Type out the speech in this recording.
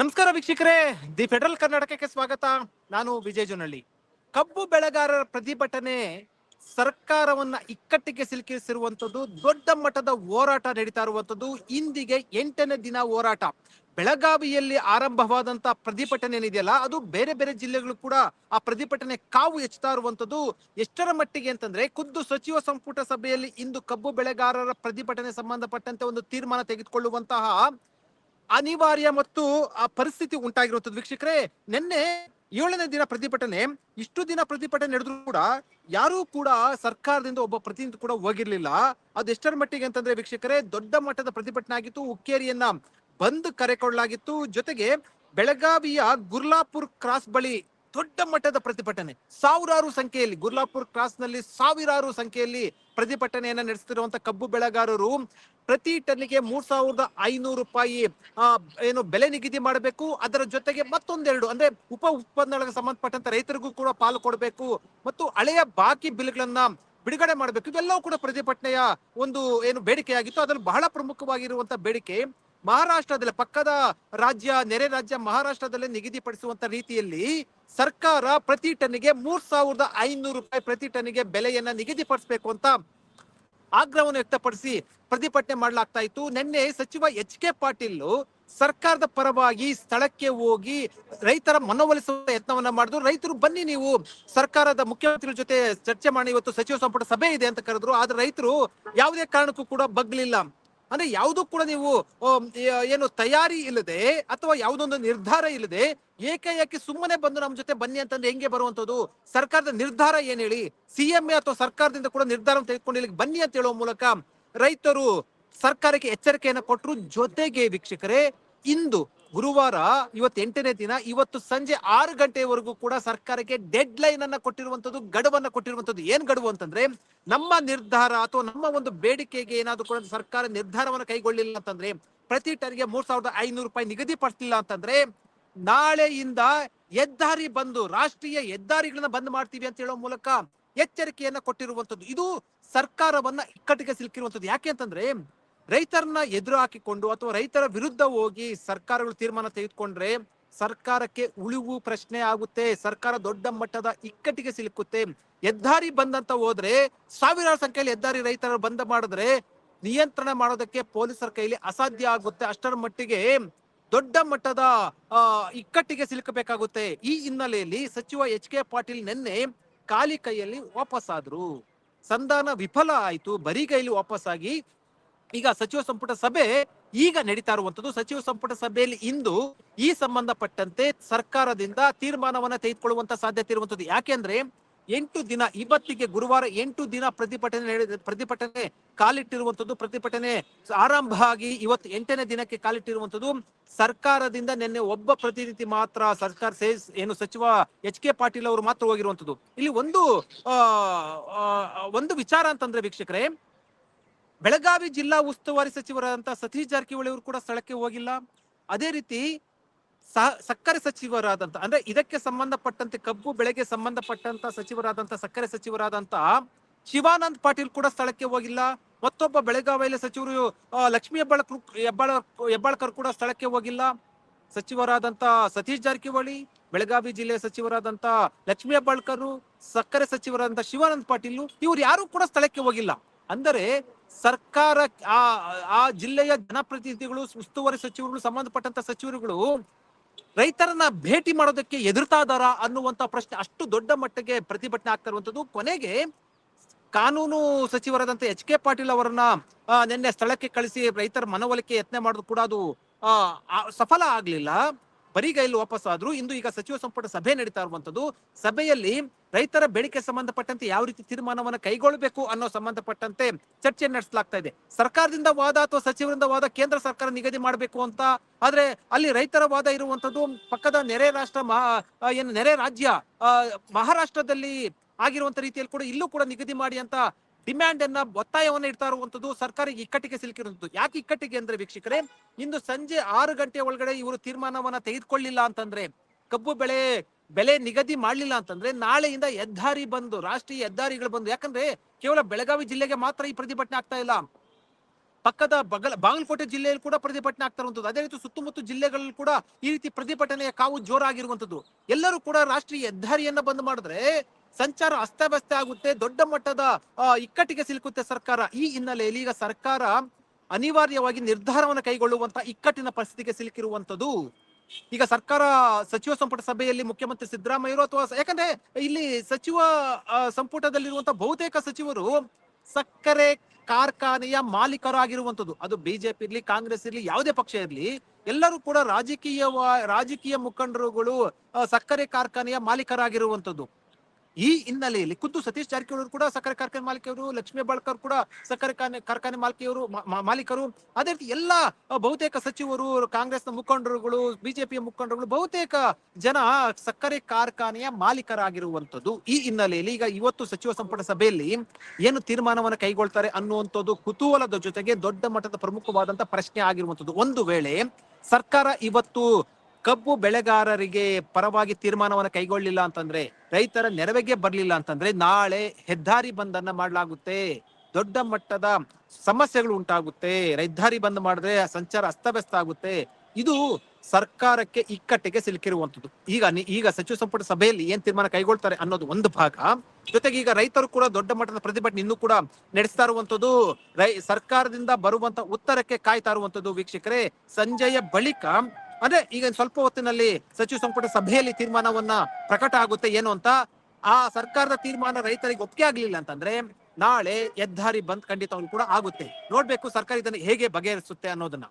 ನಮಸ್ಕಾರ ವೀಕ್ಷಕರೇ. The federal ಕರ್ನಾಟಕಕ್ಕೆ ಸ್ವಾಗತ. ನಾನು ವಿಜಯ್ ಜೊನಳ್ಳಿ. ಕಬ್ಬು ಬೆಳೆಗಾರರ ಪ್ರತಿಭಟನೆ ಸರ್ಕಾರವನ್ನ ಇಕ್ಕಟ್ಟಿಗೆ ಸಿಲುಕಿಸಿರುವಂತದ್ದು ದೊಡ್ಡ ಮಟ್ಟದ ಹೋರಾಟ ನಡೀತಾ ಇರುವಂತದ್ದು ಇಂದಿಗೆ ಎಂಟನೇ ದಿನ ಹೋರಾಟ. ಬೆಳಗಾವಿಯಲ್ಲಿ ಆರಂಭವಾದಂತ ಪ್ರತಿಭಟನೆ ಏನಿದೆಯಲ್ಲ ಅದು ಬೇರೆ ಬೇರೆ ಜಿಲ್ಲೆಗಳು ಕೂಡ ಆ ಪ್ರತಿಭಟನೆ ಕಾವು ಹೆಚ್ಚುತ್ತಾ ಇರುವಂತದ್ದು ಎಷ್ಟರ ಮಟ್ಟಿಗೆ ಅಂತಂದ್ರೆ, ಖುದ್ದು ಸಚಿವ ಸಂಪುಟ ಸಭೆಯಲ್ಲಿ ಇಂದು ಕಬ್ಬು ಬೆಳೆಗಾರರ ಪ್ರತಿಭಟನೆ ಸಂಬಂಧಪಟ್ಟಂತೆ ಒಂದು ತೀರ್ಮಾನ ತೆಗೆದುಕೊಳ್ಳುವಂತಹ ಅನಿವಾರ್ಯ ಮತ್ತು ಆ ಪರಿಸ್ಥಿತಿ ಉಂಟಾಗಿರುವಂತದ್ದು ವೀಕ್ಷಕರೇ, ನಿನ್ನೆ ಏಳನೇ ದಿನ ಪ್ರತಿಭಟನೆ, ಇಷ್ಟು ದಿನ ಪ್ರತಿಭಟನೆ ನಡೆದ್ರು ಕೂಡ ಯಾರೂ ಕೂಡ ಸರ್ಕಾರದಿಂದ ಒಬ್ಬ ಪ್ರತಿನಿಧಿ ಕೂಡ ಹೋಗಿರ್ಲಿಲ್ಲ. ಅದು ಎಷ್ಟರ ಮಟ್ಟಿಗೆ ಅಂತಂದ್ರೆ ವೀಕ್ಷಕರೇ, ದೊಡ್ಡ ಮಟ್ಟದ ಪ್ರತಿಭಟನೆ ಆಗಿತ್ತು ಉಕ್ಕೇರಿಯನ್ನ ಬಂದ್ ಕರೆಕೊಳ್ಳಲಾಗಿತ್ತು ಜೊತೆಗೆ ಬೆಳಗಾವಿಯ ಗುರ್ಲಾಪುರ್ ಕ್ರಾಸ್ ಬಳಿ ದೊಡ್ಡ ಮಟ್ಟದ ಪ್ರತಿಭಟನೆ, ಸಾವಿರಾರು ಸಂಖ್ಯೆಯಲ್ಲಿ, ಗುರ್ಲಾಪುರ್ ಕ್ರಾಸ್ನಲ್ಲಿ ಸಾವಿರಾರು ಸಂಖ್ಯೆಯಲ್ಲಿ ಪ್ರತಿಭಟನೆಯನ್ನ ನಡೆಸುತ್ತಿರುವಂತ ಕಬ್ಬು ಬೆಳೆಗಾರರು ಪ್ರತಿ ಟನ್ಗೆ ಮೂರ್ ಸಾವಿರದ ಐನೂರು ರೂಪಾಯಿ ಏನು ಬೆಲೆ ನಿಗದಿ ಮಾಡಬೇಕು. ಅದರ ಜೊತೆಗೆ ಮತ್ತೊಂದೆರಡು, ಅಂದ್ರೆ ಉಪ ಉತ್ಪನ್ನಗಳಿಗೆ ಸಂಬಂಧಪಟ್ಟಂತ ರೈತರಿಗೂ ಕೂಡ ಪಾಲು ಕೊಡಬೇಕು. ಮತ್ತು ಹಳೆಯ ಬಾಕಿ ಬಿಲ್ಗಳನ್ನ ಬಿಡುಗಡೆ ಮಾಡಬೇಕು. ಇವೆಲ್ಲವೂ ಕೂಡ ಪ್ರತಿಭಟನೆಯ ಒಂದು ಏನು ಬೇಡಿಕೆಯಾಗಿತ್ತು. ಅದರಲ್ಲಿ ಬಹಳ ಪ್ರಮುಖವಾಗಿರುವಂತಹ ಬೇಡಿಕೆ ಮಹಾರಾಷ್ಟ್ರದಲ್ಲಿ, ಪಕ್ಕದ ರಾಜ್ಯ, ನೆರೆ ರಾಜ್ಯ ಮಹಾರಾಷ್ಟ್ರದಲ್ಲೇ ನಿಗದಿಪಡಿಸುವಂತ ರೀತಿಯಲ್ಲಿ ಸರ್ಕಾರ ಪ್ರತಿ ಟನ್ನಿಗೆ ಮೂರ್ ಸಾವಿರದ ಐನೂರು ರೂಪಾಯಿ ಪ್ರತಿ ಟನ್ನಿಗೆ ಬೆಲೆಯನ್ನ ನಿಗದಿಪಡಿಸಬೇಕು ಅಂತ ಆಗ್ರಹವನ್ನು ವ್ಯಕ್ತಪಡಿಸಿ ಪ್ರತಿಭಟನೆ ಮಾಡಲಾಗ್ತಾ ಇತ್ತು. ನಿನ್ನೆ ಸಚಿವ ಎಚ್ ಕೆ ಪಾಟೀಲ್ ಸರ್ಕಾರದ ಪರವಾಗಿ ಸ್ಥಳಕ್ಕೆ ಹೋಗಿ ರೈತರ ಮನವೊಲಿಸುವ ಯತ್ನವನ್ನ ಮಾಡಿದ್ರು. ರೈತರು ಬನ್ನಿ ನೀವು, ಸರ್ಕಾರದ ಮುಖ್ಯಮಂತ್ರಿಗಳ ಜೊತೆ ಚರ್ಚೆ ಮಾಡಿ, ಇವತ್ತು ಸಚಿವ ಸಂಪುಟ ಸಭೆ ಇದೆ ಅಂತ ಕರೆದ್ರು. ಆದ್ರೆ ರೈತರು ಯಾವುದೇ ಕಾರಣಕ್ಕೂ ಕೂಡ ಬಗ್ಲಿಲ್ಲ. ಅಂದ್ರೆ ಯಾವುದು ಕೂಡ ನೀವು ಏನು ತಯಾರಿ ಇಲ್ಲದೆ ಅಥವಾ ಯಾವುದೊಂದು ನಿರ್ಧಾರ ಇಲ್ಲದೆ ಏಕಾಏಕಿ ಸುಮ್ಮನೆ ಬಂದು ನಮ್ಮ ಜೊತೆ ಬನ್ನಿ ಅಂತಂದ್ರೆ ಹೆಂಗೆ ಬರುವಂತದ್ದು ಸರ್ಕಾರದ ನಿರ್ಧಾರ ಏನ್ ಹೇಳಿ? ಸಿಎಂ ಅಥವಾ ಸರ್ಕಾರದಿಂದ ಕೂಡ ನಿರ್ಧಾರ ತೆಗೆದುಕೊಂಡು ಇಲ್ಲಿಗೆ ಬನ್ನಿ ಅಂತ ಹೇಳುವ ಮೂಲಕ ರೈತರು ಸರ್ಕಾರಕ್ಕೆ ಎಚ್ಚರಿಕೆಯನ್ನ ಕೊಟ್ಟರು ಜೊತೆಗೆ ವೀಕ್ಷಕರೇ, ಇಂದು ಗುರುವಾರ ಇವತ್ತು ಎಂಟನೇ ದಿನ, ಇವತ್ತು ಸಂಜೆ ಆರು ಗಂಟೆವರೆಗೂ ಕೂಡ ಸರ್ಕಾರಕ್ಕೆ ಡೆಡ್ ಲೈನ್ ಅನ್ನ ಕೊಟ್ಟಿರುವಂತದ್ದು ಗಡುವನ್ನ ಕೊಟ್ಟಿರುವಂತದ್ದು ಏನ್ ಗಡುವು ಅಂತಂದ್ರೆ, ನಮ್ಮ ನಿರ್ಧಾರ ಅಥವಾ ನಮ್ಮ ಒಂದು ಬೇಡಿಕೆಗೆ ಏನಾದ್ರು ಕೂಡ ಸರ್ಕಾರ ನಿರ್ಧಾರವನ್ನು ಕೈಗೊಳ್ಳಿಲ್ಲ ಅಂತಂದ್ರೆ, ಪ್ರತಿ ಟನ್ಗೆ ಮೂರ್ ಸಾವಿರದ ಐನೂರು ರೂಪಾಯಿ ನಿಗದಿಪಡಿಸಲಿಲ್ಲ ಅಂತಂದ್ರೆ, ನಾಳೆಯಿಂದ ಹೆದ್ದಾರಿ ಬಂದು, ರಾಷ್ಟ್ರೀಯ ಹೆದ್ದಾರಿಗಳನ್ನ ಬಂದ್ ಮಾಡ್ತೀವಿ ಅಂತ ಹೇಳೋ ಮೂಲಕ ಎಚ್ಚರಿಕೆಯನ್ನ ಕೊಟ್ಟಿರುವಂತದ್ದು. ಇದು ಸರ್ಕಾರವನ್ನ ಇಕ್ಕಟ್ಟಿಗೆ ಸಿಲುಕಿರುವಂತದ್ದು. ಯಾಕೆ ಅಂತಂದ್ರೆ, ರೈತರನ್ನ ಎದುರು ಹಾಕಿಕೊಂಡು ಅಥವಾ ರೈತರ ವಿರುದ್ಧ ಹೋಗಿ ಸರ್ಕಾರಗಳು ತೀರ್ಮಾನ ತೆಗೆದುಕೊಂಡ್ರೆ ಸರ್ಕಾರಕ್ಕೆ ಉಳಿವು ಪ್ರಶ್ನೆ ಆಗುತ್ತೆ, ಸರ್ಕಾರ ದೊಡ್ಡ ಮಟ್ಟದ ಇಕ್ಕಟ್ಟಿಗೆ ಸಿಲುಕುತ್ತೆ. ಹೆದ್ದಾರಿ ಬಂದಂತ ಹೋದ್ರೆ, ಸಾವಿರಾರು ಸಂಖ್ಯೆಯಲ್ಲಿ ಹೆದ್ದಾರಿ ರೈತರ ಬಂದ ಮಾಡಿದ್ರೆ ನಿಯಂತ್ರಣ ಮಾಡೋದಕ್ಕೆ ಪೊಲೀಸರ ಕೈಲಿ ಅಸಾಧ್ಯ ಆಗುತ್ತೆ. ಅಷ್ಟರ ಮಟ್ಟಿಗೆ ದೊಡ್ಡ ಮಟ್ಟದ ಇಕ್ಕಟ್ಟಿಗೆ ಸಿಲುಕಬೇಕಾಗುತ್ತೆ. ಈ ಹಿನ್ನೆಲೆಯಲ್ಲಿ ಸಚಿವ ಎಚ್ ಕೆ ಪಾಟೀಲ್ ನಿನ್ನೆ ಖಾಲಿ ಕೈಯಲ್ಲಿ ವಾಪಸ್ಸಾದ್ರು. ಸಂಧಾನ ವಿಫಲ ಆಯಿತು. ಬರಿಗೈಲಿ ವಾಪಸ್ ಆಗಿ ಈಗ ಸಚಿವ ಸಂಪುಟ ಸಭೆ ಈಗ ನಡೀತಾ ಇರುವಂತದ್ದು ಸಚಿವ ಸಂಪುಟ ಸಭೆಯಲ್ಲಿ ಇಂದು ಈ ಸಂಬಂಧಪಟ್ಟಂತೆ ಸರ್ಕಾರದಿಂದ ತೀರ್ಮಾನವನ್ನ ತೆಗೆದುಕೊಳ್ಳುವಂತ ಸಾಧ್ಯತೆ ಇರುವಂತದ್ದು ಯಾಕೆಂದ್ರೆ ಎಂಟು ದಿನ, ಇವತ್ತಿಗೆ ಗುರುವಾರ ಎಂಟು ದಿನ ಪ್ರತಿಭಟನೆ ಪ್ರತಿಭಟನೆ ಕಾಲಿಟ್ಟಿರುವಂತದ್ದು ಪ್ರತಿಭಟನೆ ಆರಂಭ ಆಗಿ ಇವತ್ತು ಎಂಟನೇ ದಿನಕ್ಕೆ ಕಾಲಿಟ್ಟಿರುವಂತದ್ದು ಸರ್ಕಾರದಿಂದ ನಿನ್ನೆ ಒಬ್ಬ ಪ್ರತಿನಿಧಿ ಮಾತ್ರ, ಸರ್ಕಾರ ಸೇಸ್ ಏನು ಸಚಿವ ಎಚ್ ಕೆ ಪಾಟೀಲ್ ಅವರು ಮಾತ್ರ ಹೋಗಿರುವಂತದ್ದು ಇಲ್ಲಿ ಒಂದು ಒಂದು ವಿಚಾರ ಅಂತಂದ್ರೆ ವೀಕ್ಷಕರೇ, ಬೆಳಗಾವಿ ಜಿಲ್ಲಾ ಉಸ್ತುವಾರಿ ಸಚಿವರಾದಂತಹ ಸತೀಶ್ ಜಾರಕಿಹೊಳಿ ಅವರು ಕೂಡ ಸ್ಥಳಕ್ಕೆ ಹೋಗಿಲ್ಲ. ಅದೇ ರೀತಿ ಸಕ್ಕರೆ ಸಚಿವರಾದಂತ, ಅಂದ್ರೆ ಇದಕ್ಕೆ ಸಂಬಂಧಪಟ್ಟಂತೆ, ಕಬ್ಬು ಬೆಳೆಗೆ ಸಂಬಂಧಪಟ್ಟಂತ ಸಚಿವರಾದಂತ, ಸಕ್ಕರೆ ಸಚಿವರಾದಂತ ಶಿವಾನಂದ್ ಪಾಟೀಲ್ ಕೂಡ ಸ್ಥಳಕ್ಕೆ ಹೋಗಿಲ್ಲ. ಮತ್ತೊಬ್ಬ ಬೆಳಗಾವಿಯಲ್ಲಿ ಸಚಿವರು ಲಕ್ಷ್ಮೀ ಹೆಬ್ಬಾಳ್ಕರ್ ಹೆಬ್ಬಾಳ, ಹೆಬ್ಬಾಳ್ಕರ್ ಕೂಡ ಸ್ಥಳಕ್ಕೆ ಹೋಗಿಲ್ಲ. ಸಚಿವರಾದಂತ ಸತೀಶ್ ಜಾರಕಿಹೊಳಿ, ಬೆಳಗಾವಿ ಜಿಲ್ಲೆಯ ಸಚಿವರಾದಂತ ಲಕ್ಷ್ಮೀ ಹೆಬ್ಬಾಳ್ಕರ್, ಸಕ್ಕರೆ ಸಚಿವರಾದಂತ ಶಿವಾನಂದ್ ಪಾಟೀಲ್, ಇವ್ರು ಯಾರು ಕೂಡ ಸ್ಥಳಕ್ಕೆ ಹೋಗಿಲ್ಲ. ಅಂದರೆ ಸರ್ಕಾರ, ಆ ಆ ಜಿಲ್ಲೆಯ ಜನಪ್ರತಿನಿಧಿಗಳು, ಉಸ್ತುವಾರಿ ಸಚಿವರುಗಳು, ಸಂಬಂಧಪಟ್ಟಂತ ಸಚಿವರುಗಳು ರೈತರನ್ನ ಭೇಟಿ ಮಾಡೋದಕ್ಕೆ ಎದುರ್ತಾ ಅನ್ನುವಂತ ಪ್ರಶ್ನೆ ಅಷ್ಟು ದೊಡ್ಡ ಮಟ್ಟಿಗೆ ಪ್ರತಿಭಟನೆ ಆಗ್ತಾ ಇರುವಂತದ್ದು ಕೊನೆಗೆ ಕಾನೂನು ಸಚಿವರಾದಂತ ಎಚ್ ಕೆ ಪಾಟೀಲ್ ಅವರನ್ನ ನಿನ್ನೆ ಸ್ಥಳಕ್ಕೆ ಕಳಿಸಿ ರೈತರ ಮನವೊಲಿಕೆ ಯತ್ನ ಮಾಡೋದು ಕೂಡ ಅದು ಸಫಲ ಆಗ್ಲಿಲ್ಲ. ಬರಿಗೈಲಿ ವಾಪಸ್ ಆದ್ರು ಇಂದು ಈಗ ಸಚಿವ ಸಂಪುಟ ಸಭೆ ನಡೀತಾ ಇರುವಂತದ್ದು ಸಭೆಯಲ್ಲಿ ರೈತರ ಬೇಡಿಕೆ ಸಂಬಂಧಪಟ್ಟಂತೆ ಯಾವ ರೀತಿ ತೀರ್ಮಾನವನ್ನು ಕೈಗೊಳ್ಳಬೇಕು ಅನ್ನೋ ಸಂಬಂಧಪಟ್ಟಂತೆ ಚರ್ಚೆ ನಡೆಸಲಾಗ್ತಾ ಇದೆ. ಸರ್ಕಾರದಿಂದ ವಾದ ಅಥವಾ ಸಚಿವರಿಂದ ವಾದ ಕೇಂದ್ರ ಸರ್ಕಾರ ನಿಗದಿ ಮಾಡಬೇಕು ಅಂತ, ಆದ್ರೆ ಅಲ್ಲಿ ರೈತರ ವಾದ ಇರುವಂತದ್ದು ಪಕ್ಕದ ನೆರೆ ರಾಷ್ಟ್ರ ಏನು ನೆರೆ ರಾಜ್ಯ ಮಹಾರಾಷ್ಟ್ರದಲ್ಲಿ ಆಗಿರುವಂತ ರೀತಿಯಲ್ಲಿ ಕೂಡ ಇಲ್ಲೂ ಕೂಡ ನಿಗದಿ ಮಾಡಿ ಅಂತ ಡಿಮ್ಯಾಂಡ್ ಅನ್ನ ಒತ್ತಾಯವನ್ನ ಇಡ್ತಾ ಇರುವಂತದ್ದು ಸರ್ಕಾರ ಇಕ್ಕಟ್ಟಿಗೆ ಸಿಲುಕಿರುವಂತದ್ದು. ಯಾಕೆ ಇಕ್ಕಟ್ಟಿಗೆ ಅಂದ್ರೆ ವೀಕ್ಷಕರೇ, ಇಂದು ಸಂಜೆ ಆರು ಗಂಟೆ ಒಳಗಡೆ ಇವರು ತೀರ್ಮಾನವನ್ನ ತೆಗೆದುಕೊಳ್ಳಿಲ್ಲ ಅಂತಂದ್ರೆ, ಕಬ್ಬು ಬೆಳೆ, ಬೆಲೆ ನಿಗದಿ ಮಾಡ್ಲಿಲ್ಲ ಅಂತಂದ್ರೆ ನಾಳೆಯಿಂದ ಹೆದ್ದಾರಿ ಬಂದು, ರಾಷ್ಟ್ರೀಯ ಹೆದ್ದಾರಿಗಳು ಬಂದು, ಯಾಕಂದ್ರೆ ಕೇವಲ ಬೆಳಗಾವಿ ಜಿಲ್ಲೆಗೆ ಮಾತ್ರ ಈ ಪ್ರತಿಭಟನೆ ಆಗ್ತಾ ಇಲ್ಲ. ಪಕ್ಕದ ಬಗಲ ಬಾಗಲಕೋಟೆ ಜಿಲ್ಲೆಯಲ್ಲಿ ಕೂಡ ಪ್ರತಿಭಟನೆ ಆಗ್ತಾ ಅದೇ ರೀತಿ ಸುತ್ತಮುತ್ತ ಜಿಲ್ಲೆಗಳಲ್ಲಿ ಕೂಡ ಈ ರೀತಿ ಪ್ರತಿಭಟನೆಯ ಕಾವು ಜೋರಾಗಿರುವಂತದ್ದು. ಎಲ್ಲರೂ ಕೂಡ ರಾಷ್ಟ್ರೀಯ ಹೆದ್ದಾರಿಯನ್ನ ಬಂದ್ ಮಾಡಿದ್ರೆ ಸಂಚಾರ ಅಸ್ತವ್ಯಸ್ತ ಆಗುತ್ತೆ, ದೊಡ್ಡ ಮಟ್ಟದ ಇಕ್ಕಟ್ಟಿಗೆ ಸಿಲುಕುತ್ತೆ ಸರ್ಕಾರ. ಈ ಹಿನ್ನೆಲೆಯಲ್ಲಿ ಈಗ ಸರ್ಕಾರ ಅನಿವಾರ್ಯವಾಗಿ ನಿರ್ಧಾರವನ್ನು ಕೈಗೊಳ್ಳುವಂತ ಇಕ್ಕಟ್ಟಿನ ಪರಿಸ್ಥಿತಿಗೆ ಸಿಲುಕಿರುವಂತದ್ದು. ಈಗ ಸರ್ಕಾರ, ಸಚಿವ ಸಂಪುಟ ಸಭೆಯಲ್ಲಿ ಮುಖ್ಯಮಂತ್ರಿ ಸಿದ್ದರಾಮಯ್ಯರು ಅಥವಾ ಯಾಕಂದ್ರೆ ಇಲ್ಲಿ ಸಚಿವ ಸಂಪುಟದಲ್ಲಿರುವಂತಹ ಸಂಪುಟದಲ್ಲಿರುವಂತ ಬಹುತೇಕ ಸಚಿವರು ಸಕ್ಕರೆ ಕಾರ್ಖಾನೆಯ ಮಾಲೀಕರಾಗಿರುವಂತದ್ದು ಅದು ಬಿಜೆಪಿ ಇರ್ಲಿ, ಕಾಂಗ್ರೆಸ್ ಇರ್ಲಿ, ಯಾವುದೇ ಪಕ್ಷ ಇರ್ಲಿ, ಎಲ್ಲರೂ ಕೂಡ ರಾಜಕೀಯ ರಾಜಕೀಯ ಮುಖಂಡರುಗಳು ಸಕ್ಕರೆ ಕಾರ್ಖಾನೆಯ ಮಾಲೀಕರಾಗಿರುವಂತದ್ದು ಈ ಹಿನ್ನೆಲೆಯಲ್ಲಿ ಖುದ್ದು ಸತೀಶ್ ಜಾರಕಿಹೊಳಿ ಕೂಡ ಸಕ್ಕರೆ ಕಾರ್ಖಾನೆ ಮಾಲೀಕರು ಲಕ್ಷ್ಮೀ ಹೆಬ್ಬಾಳ್ಕರ್ ಕೂಡ ಸಕ್ಕರೆ ಕಾರ್ಖಾನೆ ಮಾಲೀಕಿಯವರು ಮಾಲೀಕರು, ಅದೇ ರೀತಿ ಎಲ್ಲ ಬಹುತೇಕ ಸಚಿವರು, ಕಾಂಗ್ರೆಸ್ನ ಮುಖಂಡರುಗಳು, ಬಿಜೆಪಿಯ ಮುಖಂಡರುಗಳು ಬಹುತೇಕ ಜನ ಸಕ್ಕರೆ ಕಾರ್ಖಾನೆಯ ಮಾಲೀಕರಾಗಿರುವಂತದ್ದು ಈ ಹಿನ್ನೆಲೆಯಲ್ಲಿ ಈಗ ಇವತ್ತು ಸಚಿವ ಸಂಪುಟ ಸಭೆಯಲ್ಲಿ ಏನು ತೀರ್ಮಾನವನ್ನು ಕೈಗೊಳ್ತಾರೆ ಅನ್ನುವಂಥದ್ದು ಕುತೂಹಲದ ಜೊತೆಗೆ ದೊಡ್ಡ ಮಟ್ಟದ ಪ್ರಮುಖವಾದಂತಹ ಪ್ರಶ್ನೆ ಆಗಿರುವಂತದ್ದು ಒಂದು ವೇಳೆ ಸರ್ಕಾರ ಇವತ್ತು ಕಬ್ಬು ಬೆಳೆಗಾರರಿಗೆ ಪರವಾಗಿ ತೀರ್ಮಾನವನ್ನು ಕೈಗೊಳ್ಳಿಲ್ಲ ಅಂತಂದ್ರೆ, ರೈತರ ನೆರವಿಗೆ ಬರಲಿಲ್ಲ ಅಂತಂದ್ರೆ ನಾಳೆ ಹೆದ್ದಾರಿ ಬಂದ್ ಅನ್ನ ಮಾಡಲಾಗುತ್ತೆ. ದೊಡ್ಡ ಮಟ್ಟದ ಸಮಸ್ಯೆಗಳು ಉಂಟಾಗುತ್ತೆ. ಹೆದ್ದಾರಿ ಬಂದ್ ಮಾಡಿದ್ರೆ ಸಂಚಾರ ಅಸ್ತವ್ಯಸ್ತ ಆಗುತ್ತೆ. ಇದು ಸರ್ಕಾರಕ್ಕೆ ಇಕ್ಕಟ್ಟಿಗೆ ಸಿಲುಕಿರುವಂತದ್ದು. ಈಗ ಈಗ ಸಚಿವ ಸಂಪುಟ ಸಭೆಯಲ್ಲಿ ಏನ್ ತೀರ್ಮಾನ ಕೈಗೊಳ್ತಾರೆ ಅನ್ನೋದು ಒಂದು ಭಾಗ. ಜೊತೆಗೆ ಈಗ ರೈತರು ಕೂಡ ದೊಡ್ಡ ಮಟ್ಟದ ಪ್ರತಿಭಟನೆ ಇನ್ನೂ ಕೂಡ ನಡೆಸ್ತಾ ಇರುವಂತದ್ದು, ರೈ, ಸರ್ಕಾರದಿಂದ ಬರುವಂತ ಉತ್ತರಕ್ಕೆ ಕಾಯ್ತಾ ಇರುವಂತದ್ದು ವೀಕ್ಷಕರೇ. ಸಂಜೆಯ ಬಳಿಕ ಅಂದ್ರೆ ಈಗ ಸ್ವಲ್ಪ ಹೊತ್ತಿನಲ್ಲಿ ಸಚಿವ ಸಂಪುಟ ಸಭೆಯಲ್ಲಿ ತೀರ್ಮಾನವನ್ನ ಪ್ರಕಟ ಆಗುತ್ತೆ ಏನು ಅಂತ, ಆ ಸರ್ಕಾರದ ತೀರ್ಮಾನ ರೈತರಿಗೆ ಒಪ್ಪಿಗೆ ಆಗ್ಲಿಲ್ಲ ಅಂತಂದ್ರೆ ನಾಳೆ ಹೆದ್ದಾರಿ ಬಂದ್ ಖಂಡಿತವಾಗ್ಲೂ ಕೂಡ ಆಗುತ್ತೆ. ನೋಡ್ಬೇಕು ಸರ್ಕಾರ ಇದನ್ನ ಹೇಗೆ ಬಗೆಹರಿಸುತ್ತೆ ಅನ್ನೋದನ್ನ.